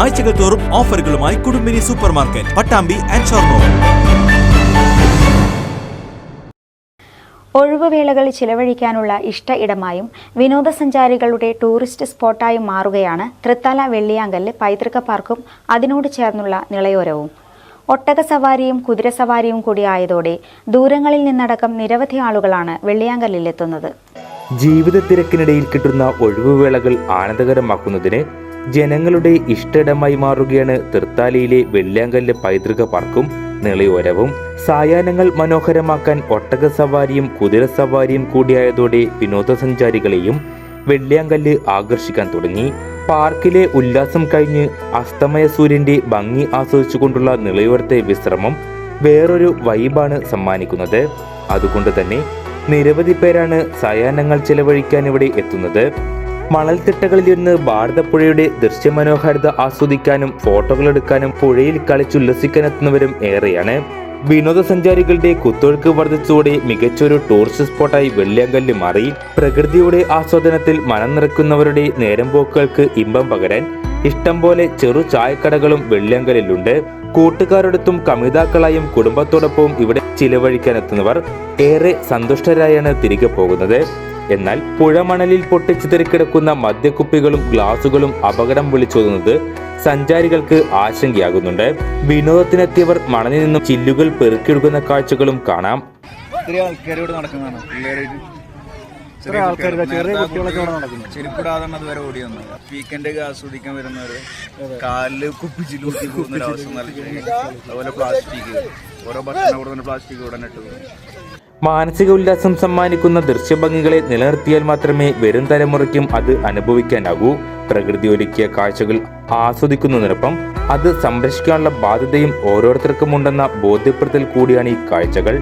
ആഴ്ചകൾ തോറും ഓഫറുകളുമായി Kudumbini super market Pattambi and Shoranur. ഒഴിവുവേളകൾ ചിലവഴിക്കാനുള്ള ഇഷ്ട ഇടമായും വിനോദസഞ്ചാരികളുടെ ടൂറിസ്റ്റ് സ്പോട്ടായും മാറുകയാണ് തൃത്തല വെള്ളിയാങ്കല്ല് പൈതൃക പാർക്കും അതിനോട് ചേർന്നുള്ള നിളയോരവും. ഒട്ടക സവാരിയും കുതിരസവാരിയും കൂടി ആയതോടെ ദൂരങ്ങളിൽ നിന്നടക്കം നിരവധി ആളുകളാണ് വെള്ളിയാങ്കല്ലിലെത്തുന്നത് ജീവിത തിരക്കിനിടയിൽ കിട്ടുന്ന ഒഴിവുവേളകൾ ആനന്ദകരമാക്കുന്നതിന് ജനങ്ങളുടെ ഇഷ്ടയിടമായി മാറുകയാണ് തൃത്താലയിലെ വെള്ളിയാങ്കല്ല് പൈതൃക പാർക്കും നെളിയോരവും. സായാഹ്നങ്ങൾ മനോഹരമാക്കാൻ ഒട്ടക സവാരിയും കുതിര സവാരിയും കൂടിയായതോടെ വിനോദസഞ്ചാരികളെയും വെള്ളിയാങ്കല്ല് ആകർഷിക്കാൻ തുടങ്ങി. പാർക്കിലെ ഉല്ലാസം കഴിഞ്ഞ് അസ്തമയ സൂര്യന്റെ ഭംഗി ആസ്വദിച്ചുകൊണ്ടുള്ള നിളയോരത്തെ വിശ്രമം വേറൊരു വൈബാണ് സമ്മാനിക്കുന്നത്. അതുകൊണ്ട് തന്നെ നിരവധി പേരാണ് സായാഹ്നങ്ങൾ ചെലവഴിക്കാൻ ഇവിടെ എത്തുന്നത്. മണൽത്തിട്ടകളിൽ നിന്ന് ഭാരതപ്പുഴയുടെ ദൃശ്യമനോഹാരിത ആസ്വദിക്കാനും ഫോട്ടോകൾ എടുക്കാനും പുഴയിൽ കളിച്ചുല്ലസിക്കാനെത്തുന്നവരും ഏറെയാണ്. വിനോദസഞ്ചാരികളുടെ കുത്തൊഴുക്ക് വർദ്ധിച്ചതോടെ മികച്ചൊരു ടൂറിസ്റ്റ് സ്പോട്ടായി വെള്ളിയങ്കല്ല് മാറി. പ്രകൃതിയുടെ ആസ്വാദനത്തിൽ മനം നിറയ്ക്കുന്നവരുടെ നേരം പോക്കുകൾക്ക് ഇമ്പം പകരാൻ ഇഷ്ടം പോലെ ചെറു ചായക്കടകളും വെള്ളിയങ്കലിലുണ്ട് കൂട്ടുകാരോടൊത്തും കമിതാക്കളായും കുടുംബത്തോടൊപ്പവും ഇവിടെ ചിലവഴിക്കാനെത്തുന്നവർ ഏറെ സന്തുഷ്ടരായാണ് തിരികെ പോകുന്നത്. എന്നാൽ പുഴമണലിൽ പൊട്ടിച്ചിതറിക്കിടക്കുന്ന മദ്യക്കുപ്പികളും ഗ്ലാസുകളും അപകടം വിളിച്ചോതുന്നത് സഞ്ചാരികൾക്ക് ആശങ്കയാകുന്നുണ്ട്. വിനോദത്തിനെത്തിയവർ മണലിൽ നിന്നും ചില്ലുകൾ പെറുക്കിയെടുക്കുന്ന കാഴ്ചകളും കാണാം. ചെരുപ്പിടാതെ അതുവരെ ഓടി വന്നു. വീക്കെൻഡ് ആസ്വദിക്കാൻ വരുന്നവര് കാലിൽ കുപ്പിച്ചിലൂട്ടി പോകുന്ന ഒരു അവസ്ഥ നല്ല അതുപോലെ പ്ലാസ്റ്റിക്. ഓരോ ഭക്ഷണം ഇവിടെ പ്ലാസ്റ്റിക് ഉടനെ ഇട്ടു. മാനസിക ഉല്ലാസം സമ്മാനിക്കുന്ന ദൃശ്യഭംഗികളെ നിലനിർത്തിയാൽ മാത്രമേ വരും തലമുറയ്ക്കും അത് അനുഭവിക്കാനാകൂ. പ്രകൃതി ഒരുക്കിയ കാഴ്ചകൾ ആസ്വദിക്കുന്നതിനൊപ്പം അത് സംരക്ഷിക്കാനുള്ള ബാധ്യതയും ഓരോരുത്തർക്കും ഉണ്ടെന്ന ബോധ്യപ്പെടുത്തൽ കൂടിയാണ് ഈ കാഴ്ചകൾ.